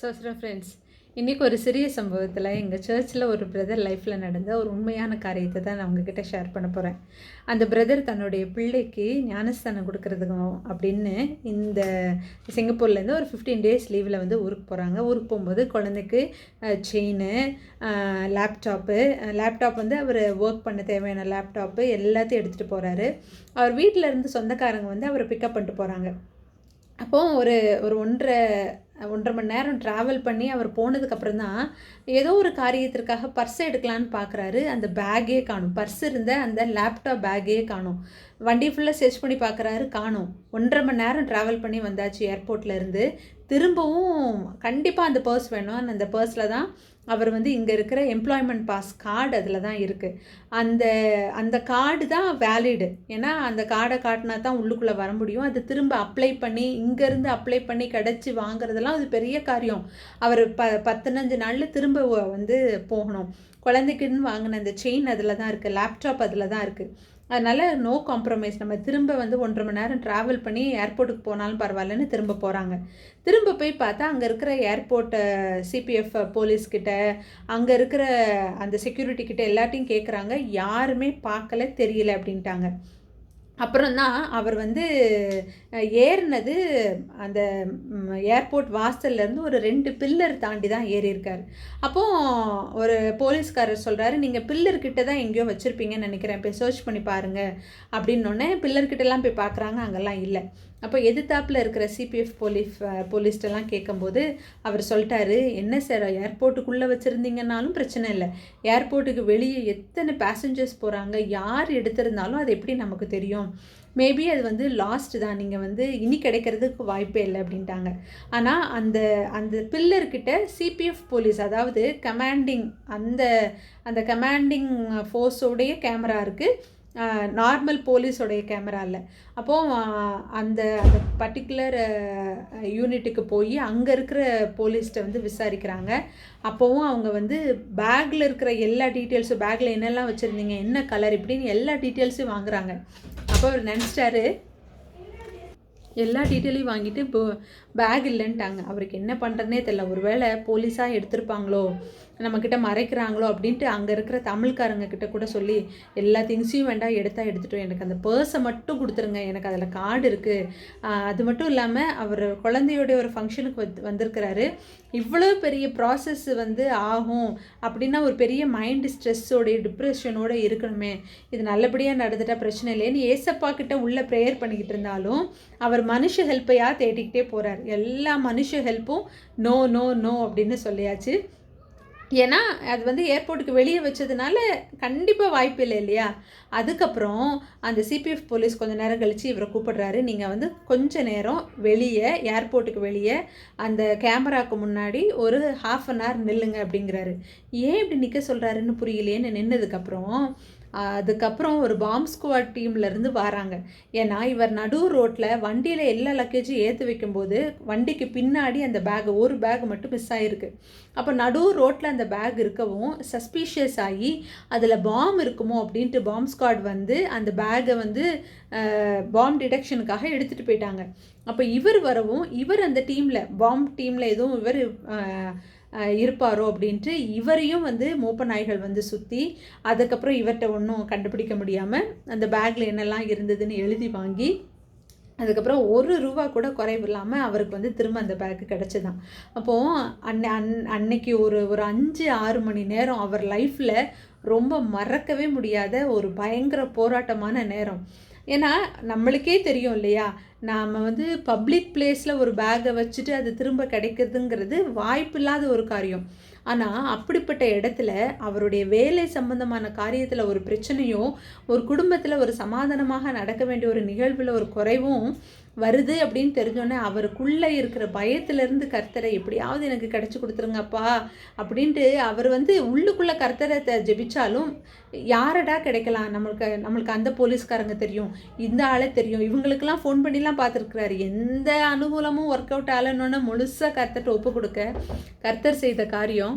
சோஸ்ரா friends இன்றைக்கி ஒரு சிறிய சம்பவத்தில் எங்கள் சர்ச்சில் ஒரு பிரதர் லைஃப்பில் நடந்த ஒரு உண்மையான காரியத்தை தான் நான் உங்ககிட்ட ஷேர் பண்ண போகிறேன் அந்த பிரதர் தன்னுடைய பிள்ளைக்கு ஞானஸ்தானம் கொடுக்கறதுக்கும் அப்படின்னு இந்த சிங்கப்பூர்லேருந்து ஒரு ஃபிஃப்டீன் டேஸ் லீவில் வந்து ஊருக்கு போகிறாங்க ஊருக்கு போகும்போது குழந்தைக்கு செயின் லேப்டாப்பு லேப்டாப் வந்து அவர் ஒர்க் பண்ண தேவையான லேப்டாப்பு எல்லாத்தையும் எடுத்துகிட்டு போகிறாரு அவர் வீட்டில் இருந்து சொந்தக்காரங்க வந்து அவரை பிக்கப் பண்ணிட்டு போகிறாங்க அப்போது ஒரு ஒரு ஒன்றரை ஒன்றரை மணி நேரம் ட்ராவல் பண்ணி அவர் போனதுக்கப்புறம் தான் ஏதோ ஒரு காரியத்திற்காக பர்ஸ் எடுக்கலான்னு பார்க்குறாரு அந்த பேக்கே காணும். பர்ஸ் இருந்த அந்த லேப்டாப் பேக்கே காணும். வண்டி ஃபுல்லாக சர்ச் பண்ணி பார்க்குறாரு காணும். ஒன்றரை மணி நேரம் ட்ராவல் பண்ணி வந்தாச்சு ஏர்போர்ட்லேருந்து திரும்பவும் கண்டிப்பாக அந்த பர்ஸ் வேணும். அந்த பர்ஸில் தான் அவர் வந்து இங்கே இருக்கிற எம்ப்ளாய்மெண்ட் பாஸ் கார்டு அதில் தான் இருக்குது அந்த அந்த கார்டு தான் வேலிடு ஏன்னா அந்த கார்டை காட்டினா தான் உள்ளுக்குள்ளே வர முடியும். அது திரும்ப அப்ளை பண்ணி இங்கேருந்து அப்ளை பண்ணி கிடச்சி வாங்குறதெல்லாம் அது பெரிய காரியம். அவர் ப பத்தினஞ்சு நாளில் திரும்ப வந்து போகணும். குழந்தைக்குன்னு வாங்கின அந்த செயின் அதில் தான் இருக்குது லேப்டாப் அதில் தான் இருக்குது அதனால் நோ காம்ப்ரமைஸ் நம்ம திரும்ப வந்து ஒன்றரை மணி நேரம் ட்ராவல் பண்ணி ஏர்போர்ட்டுக்கு போனாலும் பரவாயில்லன்னு திரும்ப போகிறாங்க திரும்ப போய் பார்த்தா அங்கே இருக்கிற ஏர்போர்ட்டை சிபிஎஃப் போலீஸ்கிட்ட அங்கே இருக்கிற அந்த செக்யூரிட்டி கிட்ட எல்லாத்தையும் கேட்குறாங்க யாருமே பார்க்கல தெரியல அப்படின்ட்டாங்க. அப்புறம் தான் அவர் வந்து ஏறினது அந்த ஏர்போர்ட் வாசல்லேருந்து ஒரு ரெண்டு பில்லர் தாண்டி தான் ஏறியிருக்கார். அப்போது ஒரு போலீஸ்காரர் சொல்கிறாரு நீங்கள் பில்லர்கிட்ட தான் எங்கேயோ வச்சுருப்பீங்கன்னு நினைக்கிறேன். போய் சர்ச் பண்ணி பாருங்கள் அப்படின்னோடனே பில்லர்கிட்டலாம் போய் பார்க்குறாங்க அங்கெல்லாம் இல்லை. அப்போ எதிர்த்தாப்பில் இருக்கிற சிபிஎஃப் போலீஸ் போலீஸ்டெல்லாம் கேட்கும்போது அவர் சொல்லிட்டாரு என்ன சார் ஏர்போர்ட்டுக்குள்ளே வச்சுருந்தீங்கன்னாலும் பிரச்சனை இல்லை. ஏர்போர்ட்டுக்கு வெளியே எத்தனை பேசஞ்சர்ஸ் போகிறாங்க யார் எடுத்திருந்தாலும் அது எப்படி நமக்கு தெரியும்? மேபி அது வந்து லாஸ்ட் தான். நீங்கள் வந்து இனி கிடைக்கிறதுக்கு வாய்ப்பே இல்லை அப்படின்ட்டாங்க. ஆனால் அந்த அந்த பில்லர்கிட்ட சிபிஎஃப் போலீஸ் அதாவது கமாண்டிங் அந்த அந்த கமாண்டிங் ஃபோர்ஸோடைய கேமரா இருக்குது நார்மல் போலீஸோடைய கேமராவில் அப்போது அந்த அந்த பர்டிகுலர் யூனிட்டுக்கு போய் அங்கே இருக்கிற போலீஸ்கிட்ட வந்து விசாரிக்கிறாங்க. அப்போவும் அவங்க வந்து பேக்கில் இருக்கிற எல்லா டீட்டெயில்ஸும் பேக்கில் என்னெல்லாம் வச்சுருந்தீங்க என்ன கலர் இப்படின்னு எல்லா டீட்டெயில்ஸும் வாங்குறாங்க. அப்போ அவர் நினச்சிட்டாரு எல்லா டீட்டெயிலையும் வாங்கிட்டு இப்போ பேக் இல்லைன்ட்டாங்க. அவருக்கு என்ன பண்ணுறதுனே தெரில ஒரு வேளை போலீஸாக எடுத்திருப்பாங்களோ? நம்மக்கிட்ட மறைக்கிறாங்களோ அப்படின்ட்டு அங்கே இருக்கிற தமிழ்காரங்க கிட்ட கூட சொல்லி எல்லா திங்ஸையும் வேண்டாம் எடுத்தால் எடுத்துட்டோம். எனக்கு அந்த பர்ஸை மட்டும் கொடுத்துருங்க. எனக்கு அதில் கார்டு இருக்குது அது மட்டும் இல்லாமல் அவர் குழந்தையோடைய ஒரு ஃபங்க்ஷனுக்கு வந்து வந்திருக்கிறாரு. இவ்வளோ பெரிய ப்ராசஸ் வந்து ஆகும் அப்படின்னா ஒரு பெரிய மைண்டு ஸ்ட்ரெஸ்ஸோடைய டிப்ரெஷனோடு இருக்கணுமே. இது நல்லபடியாக நடந்துட்டால் பிரச்சனை இல்லைன்னு ஏசப்பா கிட்ட உள்ள ப்ரேயர் பண்ணிக்கிட்டு இருந்தாலும் அவர் மனுஷ ஹெல்ப்பையாக தேடிக்கிட்டே போகிறார் எல்லா மனுஷ ஹெல்ப்பும் நோ நோ நோ அப்படின்னு சொல்லியாச்சு. ஏன்னா அது வந்து ஏர்போர்ட்டுக்கு வெளியே வச்சதுனால கண்டிப்பாக வாய்ப்பு இல்லை இல்லையா? அதுக்கப்புறம் அந்த சிபிஎஃப் போலீஸ் கொஞ்சம் நேரம் கழித்து இவரை கூப்பிடுறாரு. நீங்கள் வந்து கொஞ்ச நேரம் வெளியே ஏர்போர்ட்டுக்கு வெளியே அந்த கேமராவுக்கு முன்னாடி ஒரு ஹாஃப் அன் ஹவர் நில்லுங்க அப்படிங்கிறாரு. ஏன் இப்படி நிற்க சொல்கிறாருன்னு புரியலையேன்னு நின்னதுக்கப்புறம் அதுக்கப்புறம் ஒரு பாம்ப் ஸ்குவாட் டீம்லேருந்து வராங்க. ஏன்னா இவர் நடு ரோட்டில் வண்டியில் எல்லா லக்கேஜும் ஏற்றி வைக்கும்போது வண்டிக்கு பின்னாடி அந்த பேக் ஒரு பேக் மட்டும் மிஸ் ஆகிருக்கு அப்போ நடு ரோட்டில் அந்த பேக் இருக்கவும் சஸ்பீஷியஸ் ஆகி அதில் பாம் இருக்குமோ அப்படின்ட்டு பாம்ப் ஸ்குவாட் வந்து அந்த பேக்கை வந்து பாம் டிடெக்ஷனுக்காக எடுத்துகிட்டு போயிட்டாங்க. அப்போ இவர் வரவும் இவர் அந்த டீமில் பாம்ப் டீமில் எதுவும் இவர் இருப்பாரோ அப்படின்ட்டு இவரையும் வந்து மூப்ப நாய்கள் வந்து சுற்றி அதுக்கப்புறம் இவர்கிட்ட ஒன்றும் கண்டுபிடிக்க முடியாமல் அந்த பேக்கில் என்னெல்லாம் இருந்ததுன்னு எழுதி வாங்கி அதுக்கப்புறம் ஒரு ரூபா கூட குறைவு இல்லாமல் அவருக்கு வந்து திரும்ப அந்த பேக்கு கிடச்சிதான். அப்போது அன்னை அன் அன்னைக்கு ஒரு ஒரு அஞ்சு ஆறு மணி நேரம் அவர் லைஃப்பில் ரொம்ப மறக்கவே முடியாத ஒரு பயங்கர போராட்டமான நேரம். ஏன்னா நம்மளுக்கே தெரியும் இல்லையா? நாம் வந்து பப்ளிக் பிளேஸில் ஒரு பேக்கை வச்சுட்டு அது திரும்ப கிடைக்கிறதுங்கிறது வாய்ப்பில்லாத ஒரு காரியம். ஆனால் அப்படிப்பட்ட இடத்துல அவருடைய வேலை சம்பந்தமான காரியத்தில் ஒரு பிரச்சனையோ ஒரு குடும்பத்தில் ஒரு சமாதானமாக நடக்க வேண்டிய ஒரு நிகழ்வில் ஒரு குறைவும் வருது அப்படின்னு தெரிஞ்சோடனே அவருக்குள்ளே இருக்கிற பயத்திலிருந்து கர்த்தரை எப்படியாவது எனக்கு கிடச்சி கொடுத்துருங்கப்பா அப்படின்ட்டு அவர் வந்து உள்ளுக்குள்ளே கர்த்தரை ஜெபிச்சாலும் யாரடா கிடைக்கலாம்? நம்மளுக்கு நம்மளுக்கு அந்த போலீஸ்காரங்க தெரியும் இந்த ஆளே தெரியும். இவங்களுக்கெல்லாம் ஃபோன் பண்ணிலாம் பார்த்துருக்குறாரு. எந்த அனுகூலமும் ஒர்க் அவுட் ஆகலன்னொன்னே முழுசாக கர்த்தர்கிட்ட ஒப்பு கொடுக்க கர்த்தர் செய்த காரியம்